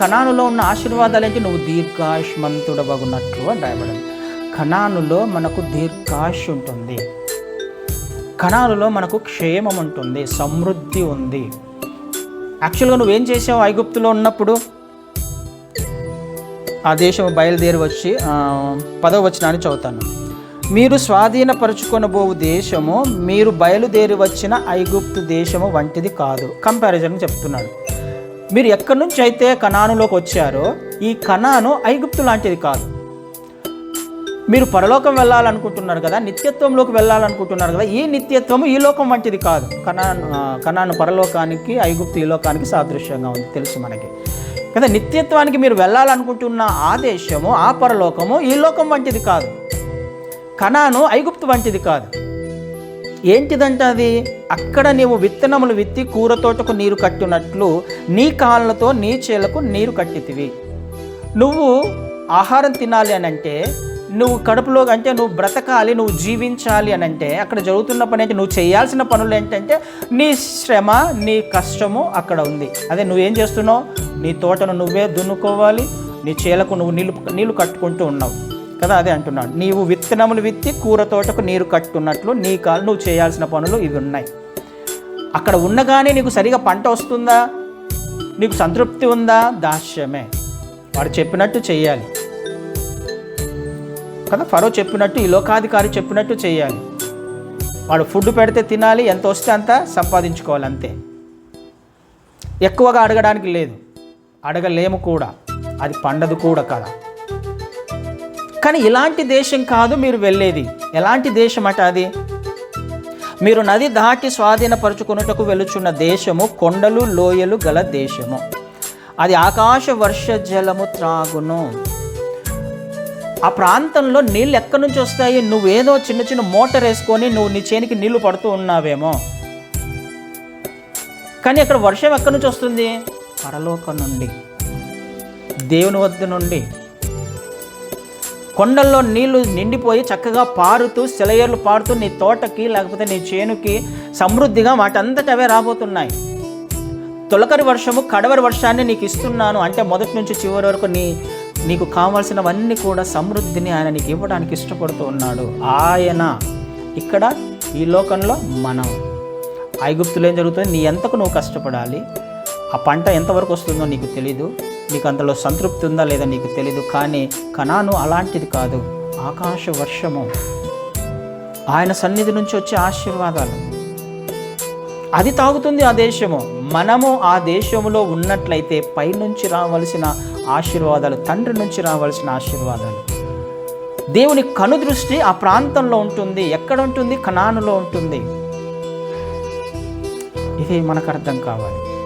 కణానులో ఉన్న ఆశీర్వాదాలకి నువ్వు దీర్ఘాయుష్మంతుడవగున్నట్లు అని రాయబడింది. కణానులో మనకు దీర్ఘాయుష్ ఉంటుంది కణాలలో మనకు క్షేమం ఉంటుంది సమృద్ధి ఉంది. యాక్చువల్గా నువ్వేం చేసావు? ఐగుప్తులో ఉన్నప్పుడు? ఆ దేశం బయలుదేరి వచ్చి పదవ వచనాన్ని చదువుతాను. మీరు స్వాధీనపరుచుకొనబోవు దేశము మీరు బయలుదేరి వచ్చిన ఐగుప్తు దేశము వంటిది కాదు. కంపారిజన్ చెప్తున్నాడు. మీరు ఎక్కడి నుంచి అయితే కణానులోకి వచ్చారో ఈ కణాను ఐగుప్తు లాంటిది కాదు. మీరు పరలోకం వెళ్ళాలనుకుంటున్నారు కదా నిత్యత్వంలోకి వెళ్ళాలనుకుంటున్నారు కదా ఈ నిత్యత్వము ఈ లోకం వంటిది కాదు. కణాను కణాను పరలోకానికి ఐగుప్తు ఈ లోకానికి సాదృశ్యంగా ఉంది తెలుసు మనకి. కదా నిత్యత్వానికి మీరు వెళ్ళాలనుకుంటున్న ఆ దేశము ఆ పరలోకము ఈ లోకం వంటిది కాదు. కణాను ఐగుప్తు వంటిది కాదు. ఏంటిదంట అది అక్కడ నీవు విత్తనములు విత్తి కూర తోటకు నీరు కట్టినట్లు నీ కాళ్ళతో నీ చేలకు నీరు కట్టితివి. నువ్వు ఆహారం తినాలి అని అంటే నువ్వు కడుపులో అంటే నువ్వు బ్రతకాలి నువ్వు జీవించాలి అని అంటే అక్కడ జరుగుతున్న పని అంటే నువ్వు చేయాల్సిన పనులు ఏంటంటే నీ శ్రమ నీ కష్టము అక్కడ ఉంది. అదే నువ్వేం చేస్తున్నావు? నీ తోటను నువ్వే దున్నుకోవాలి నీ చేలకు నువ్వు నీళ్ళు నీళ్ళు కట్టుకుంటూ ఉన్నావు. కదా అదే అంటున్నాడు. నీవు విత్తనములు విత్తి కూర తోటకు నీరు కట్టున్నట్లు నీ కాలు నువ్వు చేయాల్సిన పనులు ఇవి ఉన్నాయి. అక్కడ ఉండగానే నీకు సరిగా పంట వస్తుందా? నీకు సంతృప్తి ఉందా? దాస్యమే. వాడు చెప్పినట్టు చేయాలి. కదా ఫరో చెప్పినట్టు ఈ లోకాధికారి చెప్పినట్టు చేయాలి. వాడు ఫుడ్ పెడితే తినాలి ఎంత వస్తే అంత సంపాదించుకోవాలి అంతే. ఎక్కువగా అడగడానికి లేదు. అడగలేము కూడా. అది పండదు కూడా కదా. కానీ ఇలాంటి దేశం కాదు మీరు వెళ్ళేది. ఎలాంటి దేశం అట అది? మీరు నది దాటి స్వాధీనపరుచుకున్నటకు వెలుచున్న దేశము కొండలు లోయలు గల దేశము. అది ఆకాశ వర్ష జలము త్రాగును. ఆ ప్రాంతంలో నీళ్ళు ఎక్కడి నుంచి వస్తాయి? నువ్వేదో చిన్న చిన్న మోటార్ వేసుకొని నువ్వు నీ చేనికి నీళ్ళు పడుతూ ఉన్నావేమో. కానీ అక్కడ వర్షం ఎక్కడి నుంచి వస్తుంది? పరలోకం నుండి. దేవుని వద్ద నుండి. కొండల్లో నీళ్ళు నిండిపోయి చక్కగా పారుతూ సెలయర్లు పారుతూ నీ తోటకి లేకపోతే నీ చేనుకి సమృద్ధిగా వాటంతట అవే రాబోతున్నాయి. తొలకరి వర్షము కడవరి వర్షాన్ని నీకు ఇస్తున్నాను అంటే మొదటి నుంచి చివరి వరకు నీ నీకు కావాల్సినవన్నీ కూడా సమృద్ధిని ఆయన నీకు ఇవ్వడానికి ఇష్టపడుతూ ఉన్నాడు. ఆయన ఇక్కడ ఈ లోకంలో మనం. ఐగుప్తులు ఏం జరుగుతుంది? నీ ఎంతకు నువ్వు కష్టపడాలి? ఆ పంట ఎంతవరకు వస్తుందో నీకు తెలీదు. నీకు అందులో సంతృప్తి ఉందా లేదా నీకు తెలీదు కానీ కణాను అలాంటిది కాదు. ఆకాశ వర్షము. ఆయన సన్నిధి నుంచి వచ్చే ఆశీర్వాదాలు. అది తాగుతుంది ఆ దేశము. మనము ఆ దేశంలో ఉన్నట్లయితే పైనుంచి రావలసిన ఆశీర్వాదాలు తండ్రి నుంచి రావాల్సిన ఆశీర్వాదాలు. దేవుని కనుదృష్టి ఆ ప్రాంతంలో ఉంటుంది ఎక్కడ ఉంటుంది? కణానులో ఉంటుంది. ఇది మనకు అర్థం కావాలి.